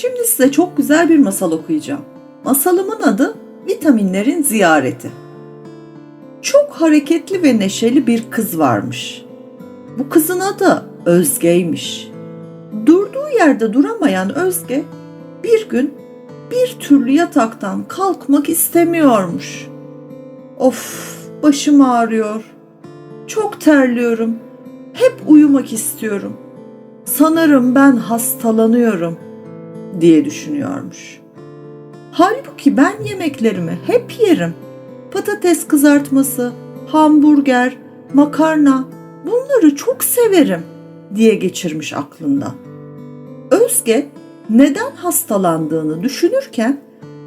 Şimdi size çok güzel bir masal okuyacağım. Masalımın adı Vitaminlerin Ziyareti. Çok hareketli ve neşeli bir kız varmış. Bu kızın adı Özge'ymiş. Durduğu yerde duramayan Özge bir gün bir türlü yataktan kalkmak istemiyormuş. Of, başım ağrıyor. Çok terliyorum. Hep uyumak istiyorum. Sanırım ben hastalanıyorum diye düşünüyormuş. Halbuki ben yemeklerimi hep yerim. Patates kızartması, hamburger, makarna bunları çok severim diye geçirmiş aklından. Özge neden hastalandığını düşünürken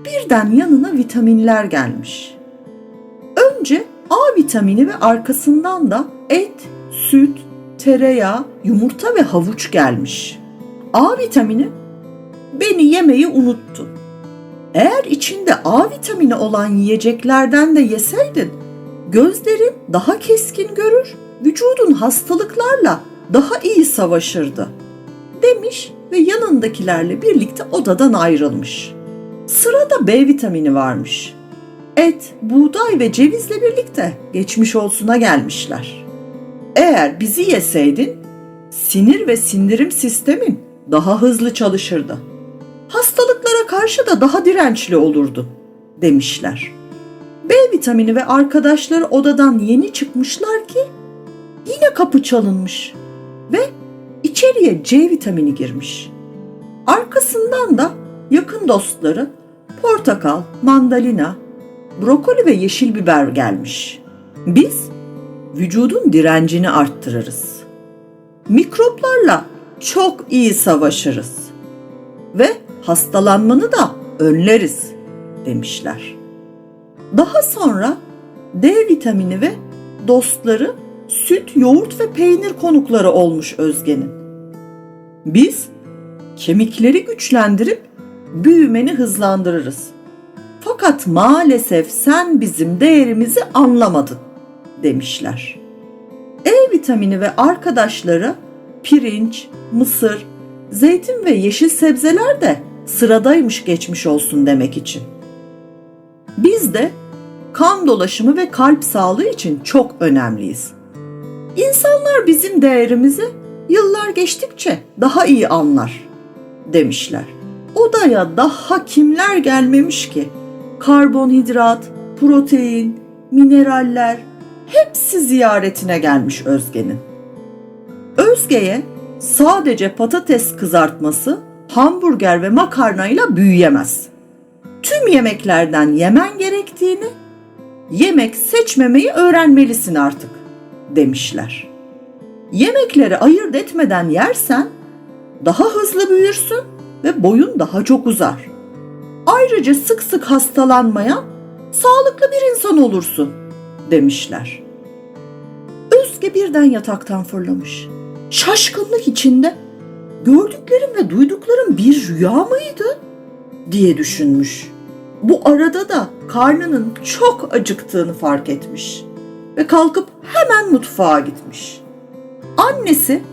birden yanına vitaminler gelmiş. Önce A vitamini ve arkasından da et, süt, tereyağı, yumurta ve havuç gelmiş. A vitamini beni yemeyi unuttun. Eğer içinde A vitamini olan yiyeceklerden de yeseydin gözlerin daha keskin görür, vücudun hastalıklarla daha iyi savaşırdı demiş ve yanındakilerle birlikte odadan ayrılmış. Sırada B vitamini varmış. Et, buğday ve cevizle birlikte geçmiş olsuna gelmişler. Eğer bizi yeseydin sinir ve sindirim sistemin daha hızlı çalışırdı. Karşı da daha dirençli olurdun demişler. B vitamini ve arkadaşları odadan yeni çıkmışlar ki yine kapı çalınmış ve içeriye C vitamini girmiş. Arkasından da yakın dostları portakal, mandalina, brokoli ve yeşil biber gelmiş. Biz vücudun direncini arttırırız. Mikroplarla çok iyi savaşırız ve hastalanmanı da önleriz demişler. Daha sonra D vitamini ve dostları süt, yoğurt ve peynir konukları olmuş Özge'nin. Biz kemikleri güçlendirip büyümeni hızlandırırız. Fakat maalesef sen bizim değerimizi anlamadın demişler. E vitamini ve arkadaşları pirinç, mısır, zeytin ve yeşil sebzeler de sıradaymış geçmiş olsun demek için. Biz de kan dolaşımı ve kalp sağlığı için çok önemliyiz. İnsanlar bizim değerimizi yıllar geçtikçe daha iyi anlar demişler. Odaya daha kimler gelmemiş ki? Karbonhidrat, protein, mineraller hepsi ziyaretine gelmiş Özge'nin. Özge'ye sadece patates kızartması, hamburger ve makarnayla büyüyemez. Tüm yemeklerden yemen gerektiğini, yemek seçmemeyi öğrenmelisin artık demişler. Yemekleri ayırt etmeden yersen daha hızlı büyürsün ve boyun daha çok uzar. Ayrıca sık sık hastalanmayan sağlıklı bir insan olursun demişler. Özge birden yataktan fırlamış. Şaşkınlık içinde gördüklerim ve duyduklarım bir rüya mıydı diye düşünmüş. Bu arada da karnının çok acıktığını fark etmiş ve kalkıp hemen mutfağa gitmiş. Annesi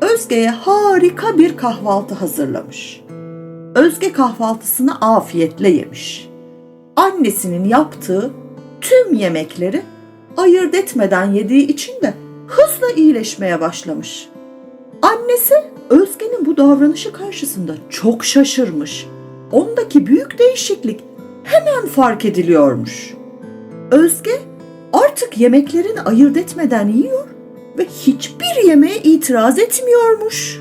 Özge'ye harika bir kahvaltı hazırlamış. Özge kahvaltısını afiyetle yemiş. Annesinin yaptığı tüm yemekleri ayırt etmeden yediği için de hızla iyileşmeye başlamış. Annesi Özge'nin bu davranışı karşısında çok şaşırmış. Ondaki büyük değişiklik hemen fark ediliyormuş. Özge artık yemeklerini ayırt etmeden yiyor ve hiçbir yemeğe itiraz etmiyormuş.